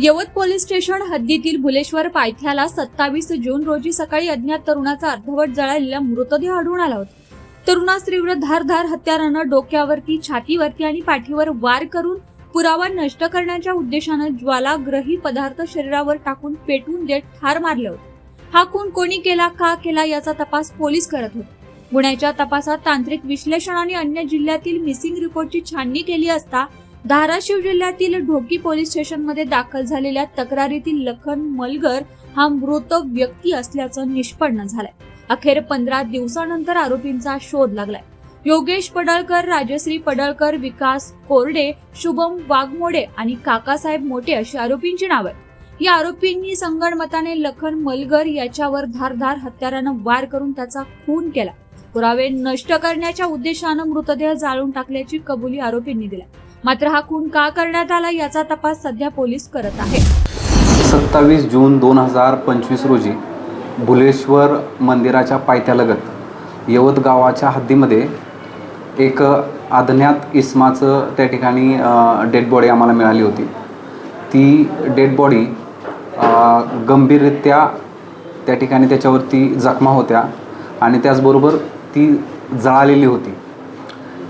यवत police station हद्दीतील भुलेश्वर पायथ्याला सत्तावीस जून रोजी सकाळी अज्ञात तरुणाचा अर्धवट जळालेला मृतदेह आढळून आला होता. तरुणास तीव्र धारधार हत्यारानं डोक्यावरती छातीवरती आणि पाठीवर वार करून पुरावा नष्ट करण्याच्या उद्देशानं ज्वालाग्रही पदार्थ शरीरावर टाकून पेटवून देत ठार मारले होते. हा खून कोणी केला का केला याचा तपास पोलीस करत होते. गुन्ह्याच्या तपासात तांत्रिक विश्लेषण आणि अन्य जिल्ह्यातील मिसिंग रिपोर्टची छाननी केली असता धाराशिव जिल्ह्यातील ढोकी पोलीस स्टेशनमध्ये दाखल झालेल्या तक्रारीतील लखन मलगर हा मृत व्यक्ती असल्याचं निष्पन्न झालंय. अखेर पंधरा दिवसानंतर आरोपींचा शोध लागलाय. योगेश पडळकर राजश्री पडळकर विकास कोरडे शुभम वाघमोडे आणि काकासाहेब मोठे अशी आरोपींची नावं आहेत. या आरोपींनी संगणमताने लखन मलगर याच्यावर धारधार हत्यारानं वार करून त्याचा खून केला. पुरावे नष्ट करण्याच्या उद्देशानं मृतदेह जाळून टाकल्याची कबुली आरोपींनी दिली. मात्र हा खून का करण्यात आला याचा तपास सध्या पोलीस करत आहेत. सत्तावीस जून दोन हजार पंचवीस रोजी भुलेश्वर मंदिराच्या पायथ्यालगत यवत गावाच्या हद्दीमध्ये एक अज्ञात इस्माचं त्या ठिकाणी डेड बॉडी आम्हाला मिळाली होती. ती डेड बॉडी गंभीररित्या त्या ठिकाणी त्याच्यावरती जखमा होत्या आणि त्याचबरोबर ती जळालेली होती.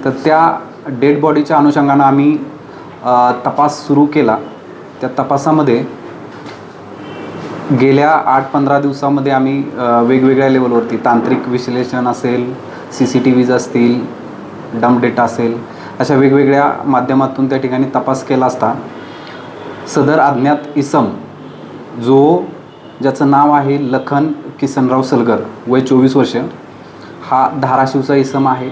तर त्या डेड बॉडीच्या अनुषंगानं आम्ही तपास सुरू केला. त्या तपासामध्ये गेल्या आठ पंधरा दिवसामध्ये आम्ही वेगवेगळ्या लेवलवरती तांत्रिक विश्लेषण असेल सी सी टी व्हीज असतील डम डेटा असेल अशा वेगवेगळ्या माध्यमातून त्या ठिकाणी तपास केला असता सदर अज्ञात इसम जो ज्याचं नाव आहे लखन किसनराव सलगर वय चोवीस वर्ष हा धाराशिवचा इसम आहे.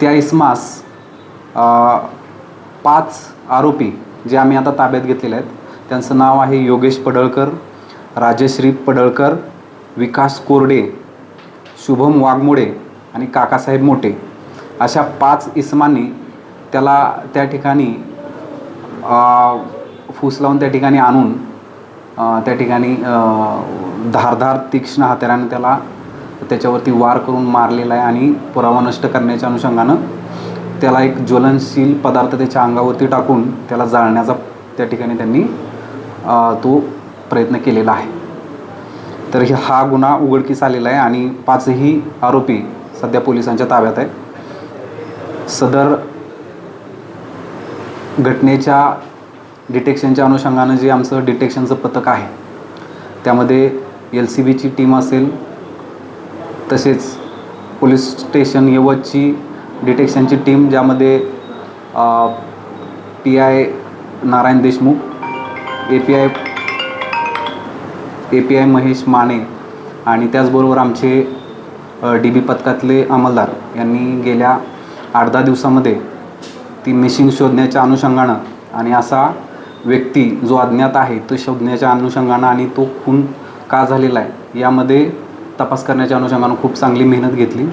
त्या इसमास पाच आरोपी जे आम्ही आता ताब्यात घेतलेले आहेत त्यांचं नाव आहे योगेश पडळकर राजश्री पडळकर विकास कोरडे शुभम वाघमोडे आणि काकासाहेब मोठे. अशा पाच इसमांनी त्याला त्या ठिकाणी फूस लावून त्या ठिकाणी आणून त्या ठिकाणी धारधार तीक्ष्ण हत्याराने त्याला त्याच्यावरती वार करून मारलेला आहे आणि पुरावा नष्ट करण्याच्या अनुषंगानं त्याला एक ज्वलनशील पदार्थ त्याच्या अंगावरती टाकून त्याला जाळण्याचा त्या ठिकाणी त्यांनी तो प्रयत्न केलेला आहे. तर हे- हा गुन्हा उघडकीस आलेला आहे आणि पाचही आरोपी सध्या पोलिसांच्या ताब्यात आहे सदर घटनेच्या डिटेक्शनच्या अनुषंगानं जे आमचं डिटेक्शनचं पथक आहे त्यामध्ये एल सी बीची टीम असेल तसेच पोलीस स्टेशन यवतची डिटेक्शनची टीम ज्यामध्ये P I Narayan Deshmukh A P I A P I Mahesh Mane आणि त्याचबरोबर आमचे डी बी पथकातले अंमलदार यांनी गेल्या आठ दहा दिवसामध्ये ती मिशिंग शोधण्याच्या अनुषंगानं आणि असा व्यक्ती जो अज्ञात आहे तो शोधण्याच्या अनुषंगानं आणि तो खून का झालेला आहे यामध्ये तपास करण्याच्या अनुषंगानं खूप चांगली मेहनत घेतली.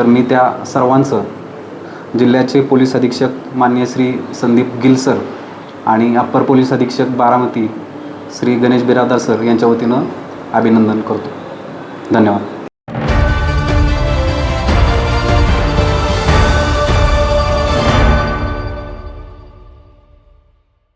तर मी त्या सर्वांचं जिल्ह्याचे पोलीस अधीक्षक मान्य श्री संदीप गिल सर आणि अप्पर पोलीस अधीक्षक बारामती श्री गणेश बिरादार सर यांच्या वतीनं अभिनंदन करतो. धन्यवाद.